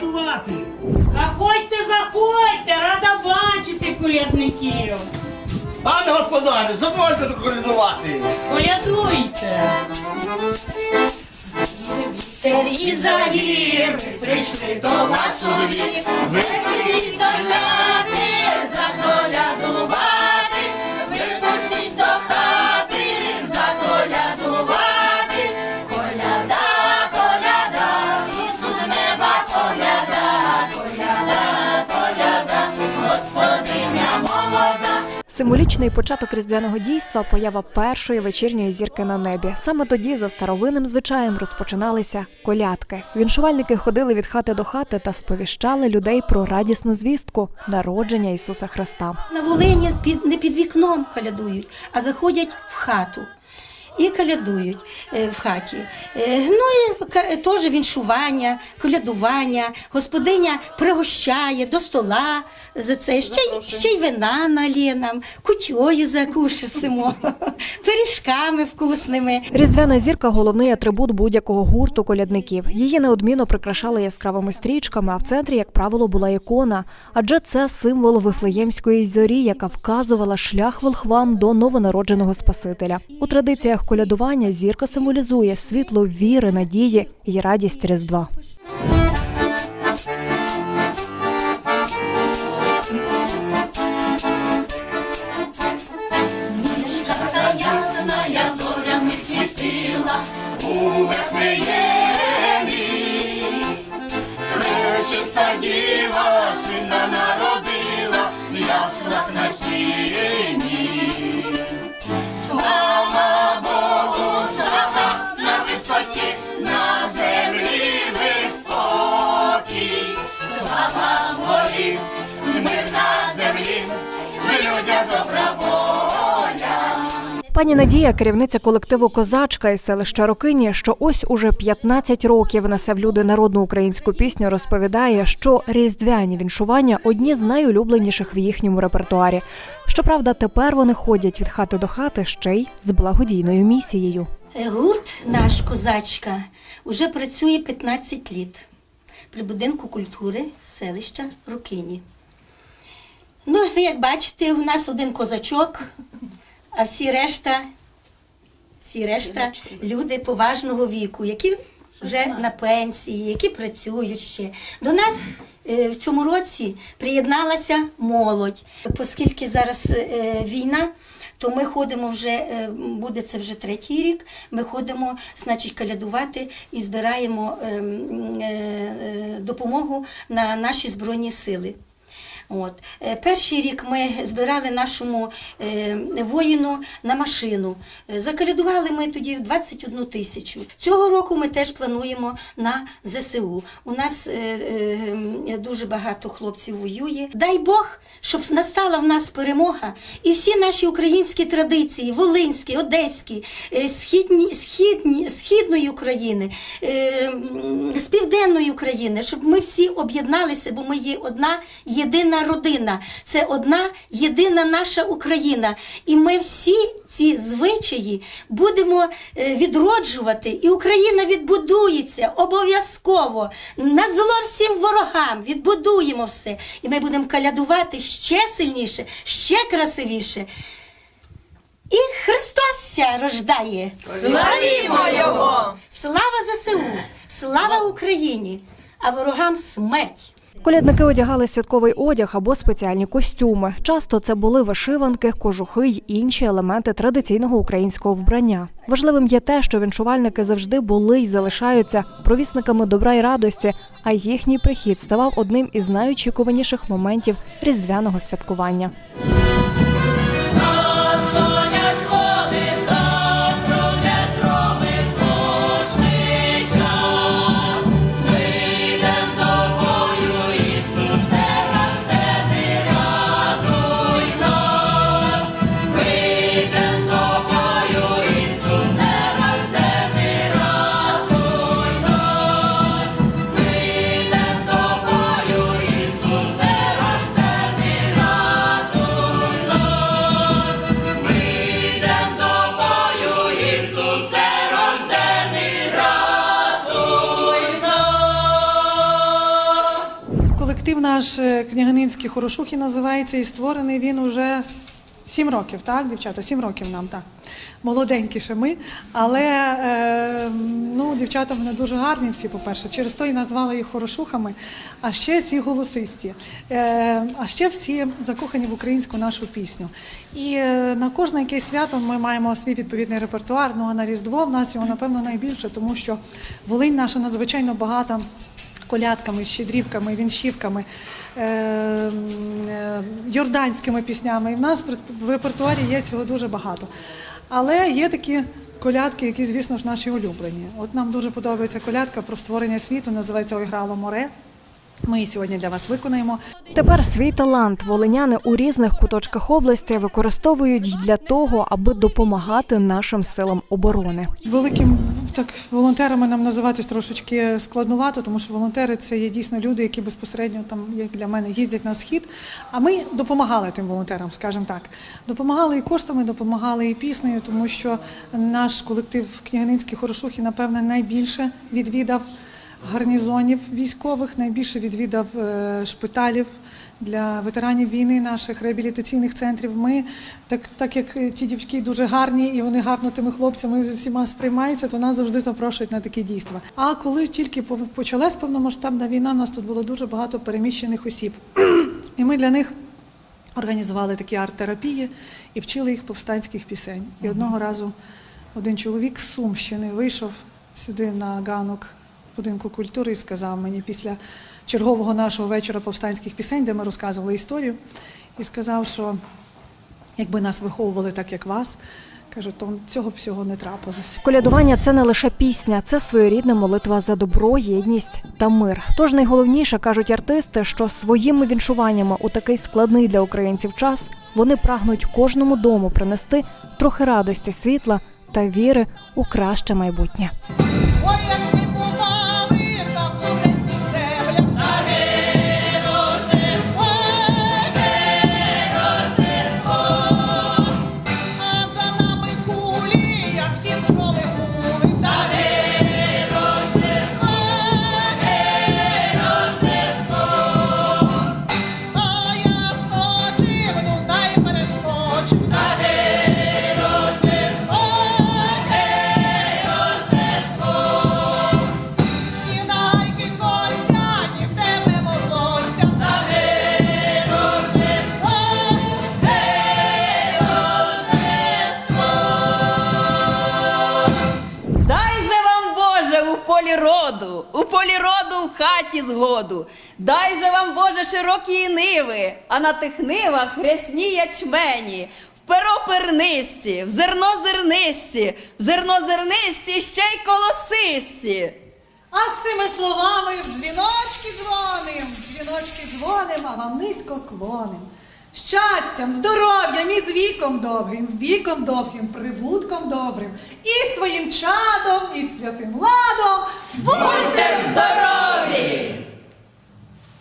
колядувати. Заходьте, заходьте, рада бачити колядників. Пане господарю, дозвольте колядувати. Колядуйте. Вітері за гір, прийшли до вас у ліс, ви пустіть до хати, заколядувати, Символічний початок різдвяного дійства поява першої вечірньої зірки на небі. Саме тоді, за старовинним звичаєм, розпочиналися колядки. Віншувальники ходили від хати до хати та сповіщали людей про радісну звістку народження Ісуса Христа. На Волині під, не під вікном колядують, а заходять в хату. І колядують е, в хаті. Е, ну і теж віншування, колядування. Господиня пригощає до стола за це. Ще, й- ще й вина налє нам, кутьою закушимо, пиріжками вкусними. Різдвяна зірка головний атрибут будь-якого гурту колядників. Її неодмінно прикрашали яскравими стрічками, а в центрі, як правило, була ікона. Адже це символ вифлеємської зорі, яка вказувала шлях волхвам до новонародженого Спасителя. У традиціях колядування зірка символізує світло віри, надії і радість Різдва. Пані Надія, керівниця колективу Козачка із селища Рокині, що ось уже 15 років несе в люди народну українську пісню, розповідає, що різдвяні віншування одні з найулюбленіших в їхньому репертуарі. Щоправда, тепер вони ходять від хати до хати ще й з благодійною місією. Гурт наш козачка вже працює 15 літ при будинку культури селища Рукині. Ну, ви як бачите, у нас один козачок, а всі решта, всі решта люди поважного віку, які вже на пенсії, які працюють ще. До нас е, в цьому році приєдналася молодь, оскільки зараз е, війна. То ми ходимо вже, е, буде це вже третій рік. Ми ходимо, значить, калядувати і збираємо е, м, е, е, допомогу на наші збройні сили. От. Е, Перший рік ми збирали нашому е, воїну на машину. Е, Закалядували ми тоді 21 тисячу. Цього року ми теж плануємо на ЗСУ. У нас дуже багато хлопців воює. Дай Бог, щоб настала в нас перемога, і всі наші українські традиції, волинські, одеські, східні, східні, східної України, з південної України, щоб ми всі об'єдналися, бо ми є одна єдина родина. Це одна єдина наша Україна. І ми всі ці звичаї будемо е, відроджувати, і Україна відбудується обов'язково. На зло всім ворогам відбудуємо все. І ми будемо калядувати ще сильніше, ще красивіше. І Христос ся рождає. Славімо його! Слава ЗСУ! Слава Україні! А ворогам смерть! Колядники одягали святковий одяг або спеціальні костюми. Часто це були вишиванки, кожухи й інші елементи традиційного українського вбрання. Важливим є те, що віншувальники завжди були й залишаються провісниками добра й радості, а їхній прихід ставав одним із найочікуваніших моментів різдвяного святкування. Наш е, княгининський Хорошухи називається і створений він уже сім років, так, дівчата? Сім років нам, так. Молоденькі ще ми. Але е, ну, дівчата в мене дуже гарні всі, по-перше. Через то і назвали їх хорошухами, а ще всі голосисті. Е, а ще всі закохані в українську нашу пісню. І е, на кожне якесь свято ми маємо свій відповідний репертуар. Ну а на Різдво в нас його, напевно, найбільше, тому що Волинь наша надзвичайно багата колядками, щедрівками, віншівками, е, е, йорданськими піснями. І в нас в репертуарі є цього дуже багато. Але є такі колядки, які, звісно ж, наші улюблені. От нам дуже подобається колядка про створення світу, називається Ой грало море. Ми її сьогодні для вас виконаємо. Тепер свій талант волиняни у різних куточках області використовують для того, аби допомагати нашим силам оборони. Великим так волонтерами нам називатись трошечки складнувато, тому що волонтери це є дійсно люди, які безпосередньо там, як для мене, їздять на схід. А ми допомагали тим волонтерам, скажімо так. Допомагали і коштами, допомагали і піснею, тому що наш колектив Княгининський Хорошухи, напевне, найбільше відвідав гарнізонів військових, найбільше відвідав е, шпиталів для ветеранів війни, наших реабілітаційних центрів. Ми, так, так як е, ті дівчатки дуже гарні і вони гарно тими хлопцями всіма сприймаються, то нас завжди запрошують на такі дійства. А коли тільки почалась повномасштабна війна, у нас тут було дуже багато переміщених осіб. І ми для них організували такі арт-терапії і вчили їх повстанських пісень. І одного разу один чоловік з Сумщини вийшов сюди на ганок будинку культури і сказав мені після чергового нашого вечора повстанських пісень, де ми розказували історію, і сказав, що якби нас виховували так, як вас, каже, то цього б всього не трапилось. Колядування це не лише пісня, це своєрідна молитва за добро, єдність та мир. Тож найголовніше кажуть артисти, що своїми віншуваннями у такий складний для українців час вони прагнуть кожному дому принести трохи радості, світла та віри у краще майбутнє. Хаті згоду. Дай же вам, Боже, широкі ниви, а на тих нивах рясні ячмені, в перо пернисті, в зерно зернисті, в зерно зернисті ще й колосисті. А з цими словами в дзвіночки дзвоним, в дзвіночки дзвоним, а вам низько клоним. Щастям, здоров'ям і з віком довгим, віком довгим, прибутком добрим, і своїм чадом, і святим ладом. Будьте здорові!